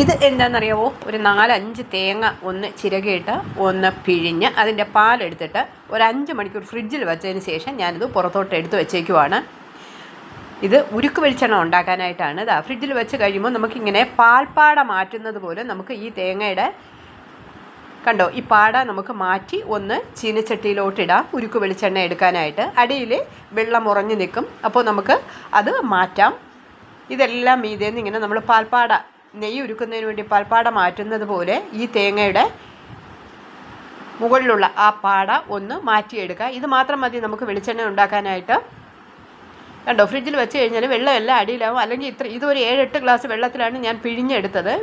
ഇത് എന്താണെന്നറിയാവോ ഒരു നാലഞ്ച് തേങ്ങ ഒന്ന് ചിരകിയിട്ട് ഒന്ന് പിഴിഞ്ഞ് അതിന്റെ പാലെടുത്തിട്ട് ഒരു അഞ്ച് മണിക്കൂർ ഫ്രിഡ്ജിൽ വെച്ചതിന് ശേഷം ഞാനിത് പുറത്തോട്ട് എടുത്ത് വെച്ചേക്കുവാണ്. ഇത് ഉരുക്ക് വെളിച്ചെണ്ണ ഉണ്ടാക്കാനായിട്ടാണ്. ഇതാ ഫ്രിഡ്ജിൽ വെച്ച് കഴിയുമ്പോൾ നമുക്കിങ്ങനെ പാൽപ്പാട മാറ്റുന്നത് പോലെ നമുക്ക് ഈ തേങ്ങയുടെ കണ്ടോ ഈ പാട നമുക്ക് മാറ്റി ഒന്ന് ചീനച്ചട്ടിയിലോട്ടിടാം ഉരുക്ക് വെളിച്ചെണ്ണ എടുക്കാനായിട്ട്. അടിയിൽ വെള്ളം ഉറഞ്ഞു നിൽക്കും. അപ്പോൾ നമുക്ക് അത് മാറ്റാം. ഇതെല്ലാം മീതേന്ന് ഇങ്ങനെ നമ്മൾ പാൽപ്പാട നെയ്യ് ഉരുക്കുന്നതിന് വേണ്ടി പാൽപ്പാട മാറ്റുന്നത് പോലെ ഈ തേങ്ങയുടെ മുകളിലുള്ള ആ പാട ഒന്ന് മാറ്റിയെടുക്കുക. ഇത് മാത്രം മതി നമുക്ക് വെളിച്ചെണ്ണ ഉണ്ടാക്കാനായിട്ട്. കണ്ടോ ഫ്രിഡ്ജിൽ വെച്ച് കഴിഞ്ഞാൽ വെള്ളമെല്ലാം അടിയിലാവും. അല്ലെങ്കിൽ ഇത്ര ഇതൊരു ഏഴെട്ട് ഗ്ലാസ് വെള്ളത്തിലാണ് ഞാൻ പിഴിഞ്ഞെടുത്തത്.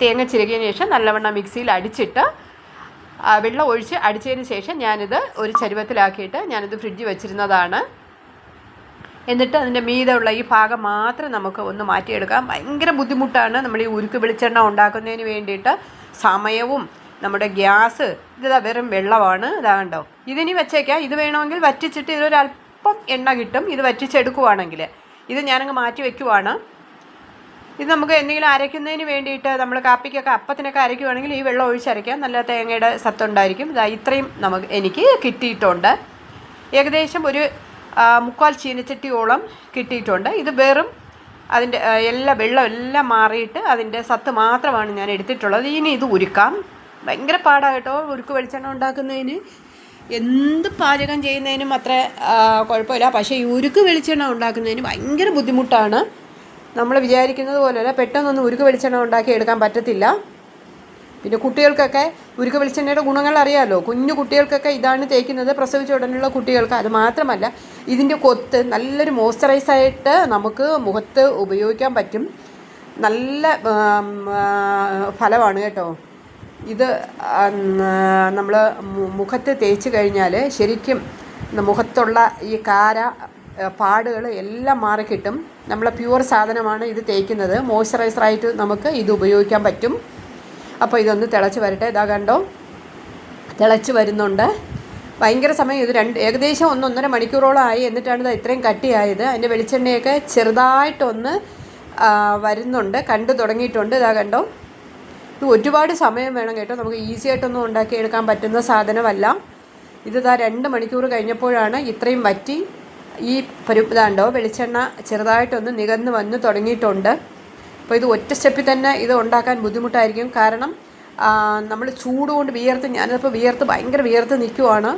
തേങ്ങ ചിരകിയതിന് ശേഷം നല്ലവണ്ണം മിക്സിയിൽ അടിച്ചിട്ട് വെള്ളം ഒഴിച്ച് അടിച്ചതിന് ശേഷം ഞാനിത് ഒരു ചരുവത്തിലാക്കിയിട്ട് ഞാനിത് ഫ്രിഡ്ജിൽ വെച്ചിരുന്നതാണ്. എന്നിട്ട് അതിന്റെ മീതെയുള്ള ഈ ഭാഗം മാത്രം നമുക്ക് ഒന്ന് മാറ്റിയെടുക്കാം. ഭയങ്കര ബുദ്ധിമുട്ടാണ് നമ്മൾ ഈ ഉരുക്ക് വെളിച്ചെണ്ണ ഉണ്ടാക്കുന്നതിന് വേണ്ടിയിട്ട്. സമയവും നമ്മുടെ ഗ്യാസ് ഇതാ വെറും വെള്ളമാണ്. ഇതാ കണ്ടോ? ഇതിനി വെച്ചേക്കാം. ഇത് വേണമെങ്കിൽ വറ്റിച്ചിട്ട് ഇതൊരു അല്പം എണ്ണ കിട്ടും. ഇത് വറ്റിച്ചെടുക്കുവാണെങ്കിൽ ഇത് ഞാനങ്ങ് മാറ്റി വെക്കുവാണ്. ഇത് നമുക്ക് എന്തെങ്കിലും അരയ്ക്കുന്നതിന് വേണ്ടിയിട്ട് നമ്മൾ കാപ്പിക്കൊക്കെ അപ്പത്തിനൊക്കെ അരയ്ക്കുവാണെങ്കിൽ ഈ വെള്ളം ഒഴിച്ചരയ്ക്കാം. നല്ല തേങ്ങയുടെ സത്തുണ്ടായിരിക്കും. ഇതാ ഇത്രയും നമുക്ക് എനിക്ക് കിട്ടിയിട്ടുണ്ട്. ഏകദേശം ഒരു മുക്കാൽ ചീനച്ചട്ടിയോളം കിട്ടിയിട്ടുണ്ട്. ഇത് വെറും അതിന്റെ എല്ലാ വെള്ളം എല്ലാം മാറിയിട്ട് അതിന്റെ സത്ത് മാത്രമാണ് ഞാൻ എടുത്തിട്ടുള്ളത്. ഇനി ഇത് ഉരുക്കാം. ഭയങ്കര പാടാണ് കേട്ടോ ഉരുക്ക് വെളിച്ചെണ്ണ ഉണ്ടാക്കുന്നതിന്. എന്ത് പാചകം ചെയ്യുന്നതിനും അത്ര കുഴപ്പമില്ല. പക്ഷേ ഈ ഉരുക്ക് വെളിച്ചെണ്ണ ഉണ്ടാക്കുന്നതിന് ഭയങ്കര ബുദ്ധിമുട്ടാണ്. നമ്മൾ വിചാരിക്കുന്നത് പോലെയല്ല പെട്ടെന്നൊന്നും ഉരുക്ക് വെളിച്ചെണ്ണ ഉണ്ടാക്കി എടുക്കാൻ പറ്റത്തില്ല. പിന്നെ കുട്ടികൾക്കൊക്കെ ഉരുക്ക് വെളിച്ചെണ്ണയുടെ ഗുണങ്ങൾ അറിയാമല്ലോ കുഞ്ഞു കുട്ടികൾക്കൊക്കെ ഇതാണ് തേക്കുന്നത്. പ്രസവിച്ച ഉടനെയുള്ള കുട്ടികൾക്ക് അത് മാത്രമല്ല ഇതിന്റെ കൊത്ത് നല്ലൊരു മോയ്സ്ചറൈസായിട്ട് നമുക്ക് മുഖത്ത് ഉപയോഗിക്കാൻ പറ്റും. നല്ല ഫലമാണ് കേട്ടോ. ഇത് നമ്മൾ മുഖത്ത് തേച്ച് കഴിഞ്ഞാൽ ശരിക്കും മുഖത്തുള്ള ഈ കാര പാടുകൾ എല്ലാം മാറിക്കിട്ടും നമ്മളെ പ്യുവർ സാധനമാണ് ഇത് തേക്കുന്നത്. മോയ്സ്ചറൈസറായിട്ട് നമുക്ക് ഇത് ഉപയോഗിക്കാൻ പറ്റും. അപ്പോൾ ഇതൊന്ന് തിളച്ച് വരട്ടെ. ഇതാ കണ്ടോ? തിളച്ച് വരുന്നുണ്ട്. ഭയങ്കര സമയം. ഇത് രണ്ട് ഏകദേശം ഒന്ന് ഒന്നര മണിക്കൂറോളം ആയി. എന്നിട്ടാണ് ഇത് ഇത്രയും കട്ടിയായത്. അതിന്റെ വെളിച്ചെണ്ണയൊക്കെ ചെറുതായിട്ടൊന്ന് വരുന്നുണ്ട്. കണ്ടു തുടങ്ങിയിട്ടുണ്ട്. ഇതാ കണ്ടോ? ഇത് ഒരുപാട് സമയം വേണം കേട്ടോ. നമുക്ക് ഈസി ആയിട്ടൊന്നും ഉണ്ടാക്കിയെടുക്കാൻ പറ്റുന്ന സാധനമല്ല. ഇത് ഇതാ രണ്ട് മണിക്കൂർ കഴിഞ്ഞപ്പോഴാണ് ഇത്രയും വറ്റി. ഈ പരു ഇതാണ്ടോ വെളിച്ചെണ്ണ ചെറുതായിട്ടൊന്ന് നികന്ന് വന്ന് തുടങ്ങിയിട്ടുണ്ട്. അപ്പോൾ ഇത് ഒറ്റ സ്റ്റെപ്പിൽ തന്നെ ഇത് ഉണ്ടാക്കാൻ ബുദ്ധിമുട്ടായിരിക്കും. കാരണം നമ്മൾ ചൂട് കൊണ്ട് വിയർത്ത് ഞാനിപ്പോൾ വിയർത്ത് ഭയങ്കര വിയർത്ത് നിൽക്കുവാണ്.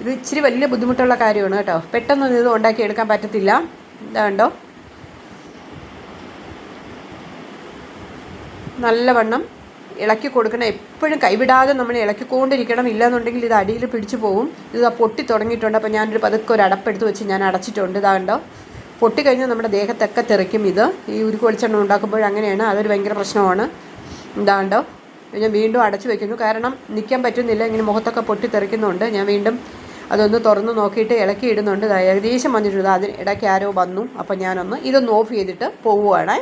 ഇത് ഇച്ചിരി വലിയ ബുദ്ധിമുട്ടുള്ള കാര്യമാണ് കേട്ടോ. പെട്ടെന്ന് ഇത് ഉണ്ടാക്കി ഉണ്ടാക്കിയെടുക്കാൻ പറ്റത്തില്ല. ഇതാണ്ടോ നല്ലവണ്ണം ഇളക്കി കൊടുക്കണം. എപ്പോഴും കൈവിടാതെ നമ്മൾ ഇളക്കിക്കൊണ്ടിരിക്കണം. ഇല്ലാന്നുണ്ടെങ്കിൽ ഇത് അടിയിൽ പിടിച്ചു പോകും. ഇത് പൊട്ടി തുടങ്ങിയിട്ടുണ്ട്. അപ്പോൾ ഞാനൊരു പതുക്കെ ഒരു അടപ്പെടുത്ത് വെച്ച് ഞാൻ അടച്ചിട്ടുണ്ട്. ഇതാണ്ടോ പൊട്ടിക്കഴിഞ്ഞാൽ നമ്മുടെ ദേഹത്തൊക്കെ തെറിക്കും ഇത്. ഈ ഉരുക്ക് വെളിച്ചെണ്ണ ഉണ്ടാക്കുമ്പോൾ അങ്ങനെയാണ്. അതൊരു ഭയങ്കര പ്രശ്നമാണ്. ഇതാണ്ടോ. ഞാൻ വീണ്ടും അടച്ചു വെക്കുന്നു. കാരണം നിൽക്കാൻ പറ്റുന്നില്ല. ഇങ്ങനെ മുഖത്തൊക്കെ പൊട്ടി തെറിക്കുന്നുണ്ട്. ഞാൻ വീണ്ടും അതൊന്ന് തുറന്ന് നോക്കിയിട്ട് ഇളക്കി ഇടുന്നുണ്ട് ഏകദേശം വന്നിട്ടുണ്ട്. അതിന് ഇടയ്ക്ക് ആരോ വന്നു. അപ്പോൾ ഞാനൊന്ന് ഇതൊന്ന് ഓഫ് ചെയ്തിട്ട് പോവുകയാണേ.